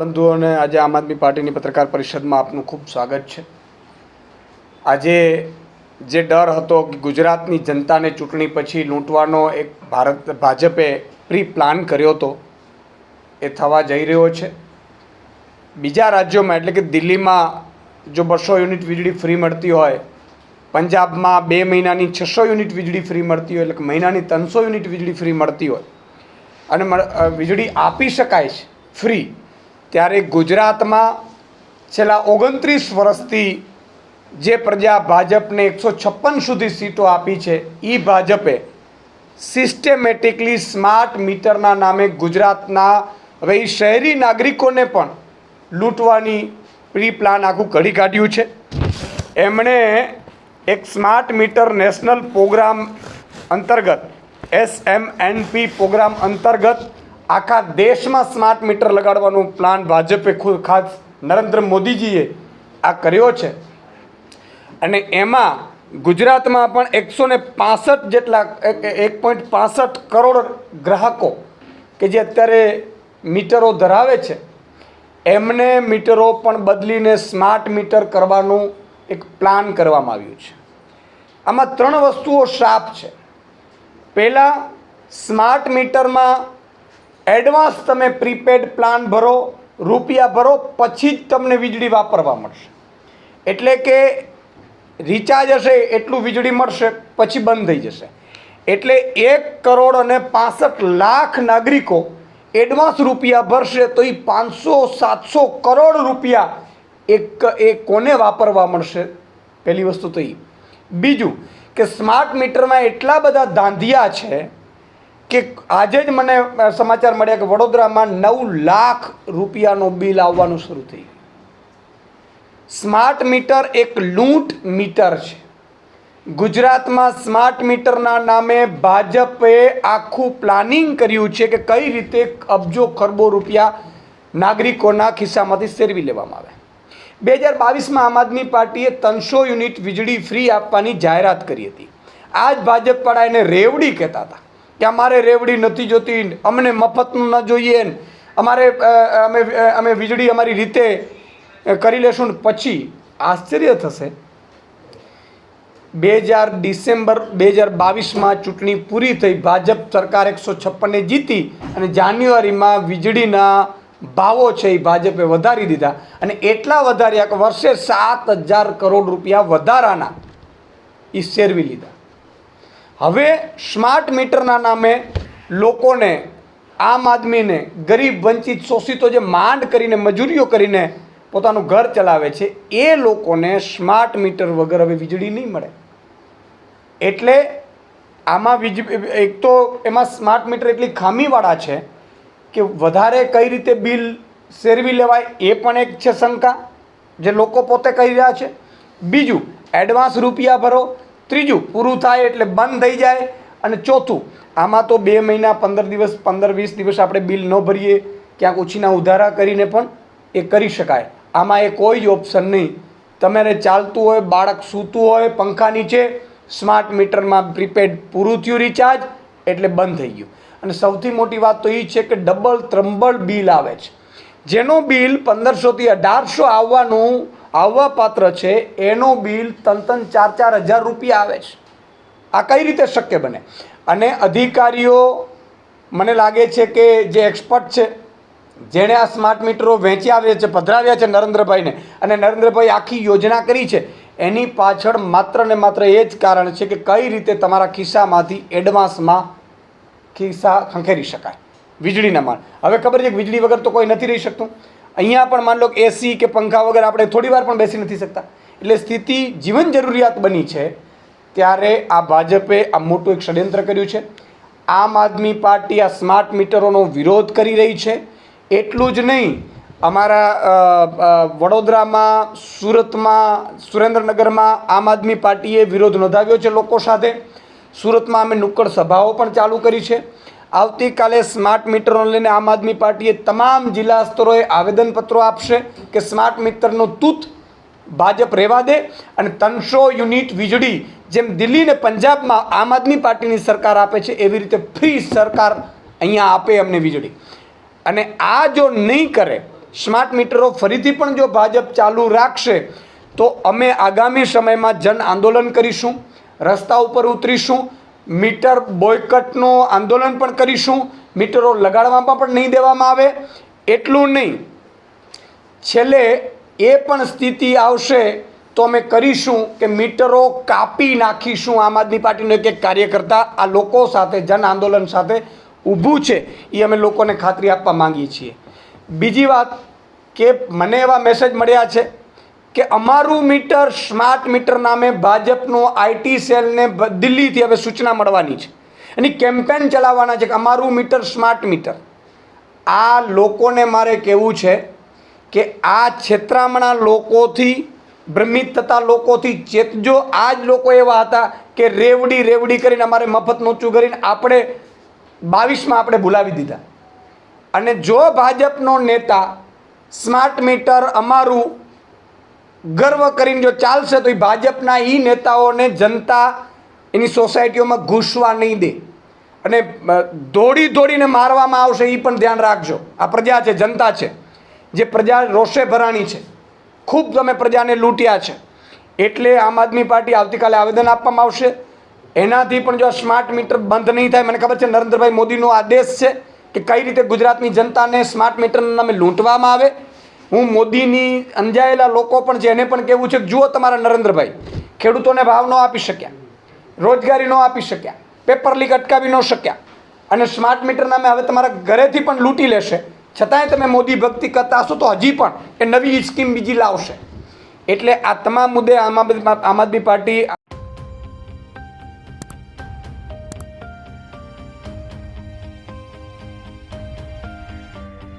બંધુઓને આજે આમ આદમી પાર્ટીની પત્રકાર પરિષદમાં આપનું ખૂબ સ્વાગત છે. આજે જે ડર હતો કે ગુજરાતની જનતાને ચૂંટણી પછી લૂંટવાનો એક ભારત, ભાજપે પ્રી પ્લાન કર્યો હતો એ થવા જઈ રહ્યો છે. બીજા રાજ્યોમાં, એટલે કે દિલ્હીમાં જો બસો યુનિટ વીજળી ફ્રી મળતી હોય, પંજાબમાં બે મહિનાની છસો યુનિટ વીજળી ફ્રી મળતી હોય, એટલે કે મહિનાની ત્રણસો યુનિટ વીજળી ફ્રી મળતી હોય, અને વીજળી આપી શકાય છે, ફ્રી ત્યારે ગુજરાતમાં છેલ્લા ઓગણત્રીસ વર્ષથી જે પ્રજા ભાજપને એકસો છપ્પન સુધી સીટો આપી છે એ ભાજપે સિસ્ટેમેટિકલી સ્માર્ટ મીટરના નામે ગુજરાતના હવે એ શહેરી નાગરિકોને પણ લૂંટવાની પ્રી પ્લાન આખું ઘડી કાઢ્યું છે. એમણે એક સ્માર્ટ મીટર નેશનલ પ્રોગ્રામ અંતર્ગત S M N P programme અંતર્ગત આખા દેશમાં સ્માર્ટ મીટર લગાડવાનો પ્લાન ભાજપે ખુદ ખાસ નરેન્દ્ર મોદીજીએ આ કર્યો છે. અને એમાં ગુજરાતમાં પણ એકસો ને પાસઠ જેટલા, એક પોઈન્ટ પાસઠ કરોડ ગ્રાહકો કે જે અત્યારે મીટરો ધરાવે છે, એમને મીટરો પણ બદલીને સ્માર્ટ મીટર કરવાનું એક પ્લાન કરવામાં આવ્યું છે. આમાં ત્રણ વસ્તુઓ શાપ છે. પહેલાં સ્માર્ટ મીટરમાં એડવાન્સ તમે પ્રીપેડ પ્લાન ભરો, રૂપિયા ભરો, પછી જ તમને વીજળી વાપરવા મળશે. એટલે કે રિચાર્જ હશે, એટલું વીજળી મળશે, પછી બંધ થઈ જશે. એટલે એક કરોડ અને પાસઠ લાખ નાગરિકો એડવાન્સ રૂપિયા ભરશે, તો એ પાંચસો, સાતસો કરોડ રૂપિયા એક, એ કોને વાપરવા મળશે? પહેલી વસ્તુ તો એ બીજું કે સ્માર્ટ મીટરમાં એટલા બધા ધાંધિયા છે કે આજે જ મને સમાચાર મળ્યા કે વડોદરામાં નવ લાખ રૂપિયાનું બિલ આવવાનું શરૂ થઈ સ્માર્ટ મીટર એક લૂંટ મીટર છે. ગુજરાતમાં સ્માર્ટ મીટરના નામે ભાજપે આખું પ્લાનિંગ કર્યું છે કે કઈ રીતે અબજો ખરબો રૂપિયા નાગરિકોના ખિસ્સામાંથી સેરવી લેવામાં આવે. બે હજાર બાવીસમાં આમ આદમી પાર્ટીએ ત્રણસો યુનિટ વીજળી ફ્રી આપવાની જાહેરાત કરી હતી. આ જ ભાજપવાળા એને રેવડી કહેતા હતા. કે અમારે રેવડી નથી જોતી, અમને મફતનું ન જોઈએ. અમારે અમે અમે વીજળી અમારી રીતે કરી લેશું પછી આશ્ચર્ય થશે. બે હજાર ડિસેમ્બર, બે હજાર બાવીસમાં ચૂંટણી પૂરી થઈ, ભાજપ સરકાર એકસો છપ્પનને જીતી અને જાન્યુઆરીમાં વીજળીના ભાવો છે એ ભાજપે વધારી દીધા. અને એટલા વધાર્યા કે વર્ષે સાત હજાર કરોડ રૂપિયા વધારાના એ શેરવી લીધા. હવે સ્માર્ટ મીટરના નામે લોકોને, આમ આદમીને, ગરીબ, વંચિત, શોષિતો જે માંડ કરીને, મજૂરીઓ કરીને પોતાનું ઘર ચલાવે છે, એ લોકોને સ્માર્ટ મીટર વગર હવે વીજળી નહીં મળે. એટલે આમાં વીજ, એક તો એમાં સ્માર્ટ મીટર એટલી ખામીવાળા છે કે વધારે કઈ રીતે બિલ શેરવી લેવાય એ પણ એક છે શંકા, જે લોકો પોતે કહી રહ્યા છે. બીજું, એડવાન્સ રૂપિયા ભરો ત્રીજું, પૂરું થાય એટલે બંધ થઈ જાય. અને ચોથું, આમાં તો બે મહિના, પંદર દિવસ, પંદર વીસ દિવસ આપણે બિલ ન ભરીએ. ક્યાંક ઓછીના ઉધારા કરીને પણ એ કરી શકાય. આમાં એ કોઈ જ ઓપ્શન નહીં. તમારે ચાલતું હોય, બાળક સૂતું હોય, પંખા નીચે, સ્માર્ટ મીટરમાં પ્રીપેડ પૂરું થયું રિચાર્જ, એટલે બંધ થઈ ગયું. અને સૌથી મોટી વાત તો એ છે કે ડબલ ત્રંબલ બિલ આવે છે. જેનો બિલ પંદરસોથી અઢારસો આવવાનું આવવા પાત્ર છે, એનો બિલ તન તન ચાર ચાર હજાર રૂપિયા આવે છે. આ કઈ રીતે શક્ય બને? અને અધિકારીઓ, મને લાગે છે કે જે એક્સપર્ટ છે, જેણે આ સ્માર્ટ મીટરો વેચી આવ્યા છે, પધરાવ્યા છે નરેન્દ્રભાઈને, અને નરેન્દ્રભાઈ આખી યોજના કરી છે, એની પાછળ માત્ર ને માત્ર એ જ કારણ છે કે કઈ રીતે તમારા ખિસ્સામાંથી એડવાન્સમાં ખિસ્સા ખંખેરી શકાય. વીજળીના માણ હવે ખબર છે કે વીજળી વગર તો કોઈ નથી રહી શકતું? અહીંયા પણ માન લો કે એસી કે પંખા વગર આપણે થોડી વાર પણ બેસી નથી શકતા. એટલે સ્થિતિ જીવન જરૂરિયાત બની છે ત્યારે આ ભાજપે આ મોટું એક ષડયંત્ર કર્યું છે. આમ આદમી પાર્ટી આ સ્માર્ટ મીટરોનો વિરોધ કરી રહી છે. એટલું જ નહીં, અમારા વડોદરામાં, સુરતમાં, સુરેન્દ્રનગરમાં આમ આદમી પાર્ટીએ વિરોધ નોંધાવ્યો છે લોકો સાથે. સુરતમાં અમે નુક્કડ સભાઓ પણ ચાલુ કરી છે. આવતીકાલે સ્માર્ટ મીટરો લઈને આમ આદમી પાર્ટીએ તમામ જિલ્લા સ્તરોએ આવેદનપત્રો આપશે કે સ્માર્ટ મીટરનો તૂત ભાજપ રહેવા દે અને ત્રણસો યુનિટ વીજળી જેમ દિલ્હી ને પંજાબમાં આમ આદમી પાર્ટીની સરકાર આપે છે, એવી રીતે ફ્રી સરકાર અહીંયા આપે અમને વીજળી. અને આ જો નહીં કરે, સ્માર્ટ મીટરો ફરીથી પણ જો ભાજપ ચાલુ રાખશે, તો અમે આગામી સમયમાં જન આંદોલન કરીશું, રસ્તા ઉપર ઉતરીશું મીટર બોયકટનું આંદોલન પણ કરીશું. મીટરો લગાડવામાં પણ નહીં દેવામાં આવે. એટલું નહીં. છેલ્લે એ પણ સ્થિતિ આવશે તો અમે કરીશું કે મીટરો કાપી નાખીશું આમ આદમી પાર્ટીનો એક એક કાર્યકર્તા. આ લોકો સાથે, જન આંદોલન સાથે ઊભું છે. એ અમે લોકોને ખાતરી આપવા માંગીએ છીએ. બીજી વાત કે મને એવા મેસેજ મળ્યા છે કે અમારું મીટર, સ્માર્ટ મીટર નામે ભાજપનો આઈટી સેલને દિલ્હીથી હવે સૂચના મળવાની છે. એની કેમ્પેન ચલાવવાના છે કે અમારું મીટર, સ્માર્ટ મીટર. આ લોકોને મારે કહેવું છે કે આ છેતરામણા લોકોથી, ભ્રમિત થતા લોકોથી ચેતજો આ જ લોકો એવા હતા કે રેવડી રેવડી કરીને અમારે મફત નોચું કરીને આપણે બાવીસમાં આપણે ભૂલાવી દીધા. અને જો ભાજપનો નેતા, સ્માર્ટ મીટર અમારું ગર્વ કરીને જો ચાલશે તો એ ભાજપના એ નેતાઓને જનતા એની સોસાયટીઓમાં ઘૂસવા નહીં દે. અને દોડી દોડીને મારવામાં આવશે એ પણ ધ્યાન રાખજો. આ પ્રજા છે, જનતા છે. જે પ્રજા રોષે ભરાણી છે. ખૂબ તમે પ્રજાને લૂંટ્યા છે. એટલે આમ આદમી પાર્ટી આવતીકાલે આવેદન આપવામાં આવશે. એનાથી પણ જો સ્માર્ટ મીટર બંધ નહીં થાય, મને ખબર છે નરેન્દ્રભાઈ મોદીનો આદેશ છે કે કઈ રીતે ગુજરાતની જનતાને સ્માર્ટ મીટરના નામે લૂંટવામાં આવે. હું મોદીની અંજાયેલા લોકો પણ છે, એને પણ કહેવું છે કે જુઓ તમારા નરેન્દ્રભાઈ, ખેડૂતોને ભાવ ન આપી શક્યા, રોજગારી ન આપી શક્યા, પેપર લીક અટકાવી ન શક્યા અને સ્માર્ટ મીટર નામે હવે તમારા ઘરેથી પણ લૂંટી લેશે. છતાંય તમે મોદી ભક્તિ કરતા હશો તો હજી પણ એ નવી સ્કીમ બીજી લાવશે. એટલે આ તમામ મુદ્દે આમ આદમી આમ આદમી પાર્ટી